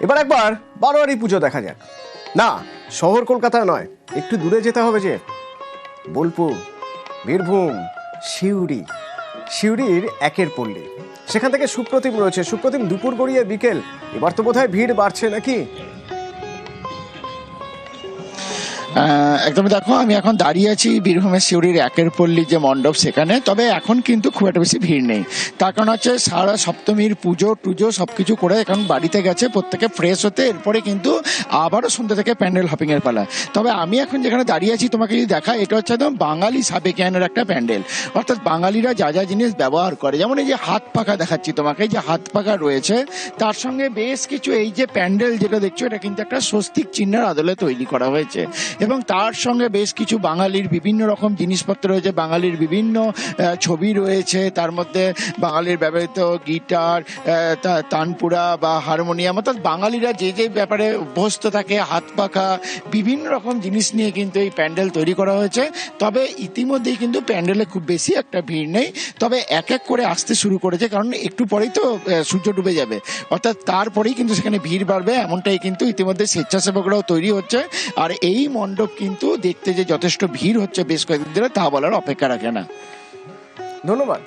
এবার একবার বারোয়ারি পুজো দেখা যাক। না, শহর কলকাতা নয়, একটু দূরে যেতে হবে যে। বোলপুর, বীরভূম, সিউড়ি। সিউড়ির একের পল্লী। সেখান থেকে সুপ্রতিম রয়েছে। সুপ্রতিম দুপুর গড়িয়ে বিকেল। এবার তো বোধহয় ভিড় বাড়ছে নাকি? একদমই দেখো, আমি এখন দাঁড়িয়ে আছি বীরভূমের শিউরির একের পল্লী যে মণ্ডপ সেখানে, তবে এখন কিন্তু খুব একটা বেশি ভিড় নেই। তার কারণ হচ্ছে সারা সপ্তমীর পুজো, টুজো সব কিছু করে এখন বাড়িতে গেছে, প্রত্যেকে ফ্রেশ হতে, এরপরে কিন্তু আবারও সন্ধ্যা থেকে প্যান্ডেল হপিং এর পালা। তবে আমি এখন যেখানে দাঁড়িয়ে আছি, তোমাকে যদি দেখা এটা হচ্ছে একদম বাঙালি সাবেকিয়ানের একটা প্যান্ডেল। অর্থাৎ বাঙালিরা যা যা জিনিস ব্যবহার করে, যেমন এই যে হাত পাখা দেখাচ্ছি তোমাকে, এই যে হাত পাখা রয়েছে, তার সঙ্গে বেশ কিছু এই যে প্যান্ডেল যেটা দেখছ, এটা কিন্তু একটা স্বস্তিক চিহ্নের আদলে তৈরি করা হয়েছে। এবং তার সঙ্গে বেশ কিছু বাঙালির বিভিন্ন রকম জিনিসপত্র রয়েছে, বাঙালির বিভিন্ন ছবি রয়েছে। তার মধ্যে বাঙালির ব্যবহৃত গিটার তানপুরা বা হারমোনিয়াম, অর্থাৎ বাঙালিরা যে যে ব্যাপারে অভ্যস্ত থাকে, হাত পাখা, বিভিন্ন রকম জিনিস নিয়ে কিন্তু এই প্যান্ডেল তৈরি করা হয়েছে। তবে ইতিমধ্যেই কিন্তু প্যান্ডেলে খুব বেশি একটা ভিড় নেই। তবে এক এক করে আসতে শুরু করেছে, কারণ একটু পরেই তো সূর্য ডুবে যাবে। অর্থাৎ তারপরেই কিন্তু সেখানে ভিড় বাড়বে, এমনটাই কিন্তু ইতিমধ্যে স্বেচ্ছাসেবকরাও তৈরি হচ্ছে। আর এই মণ্ডপ কিন্তু দেখতে যে যথেষ্ট ভিড় হচ্ছে বেশ কয়েকদিন ধরে, তা বলার অপেক্ষা রাখে না। ধন্যবাদ।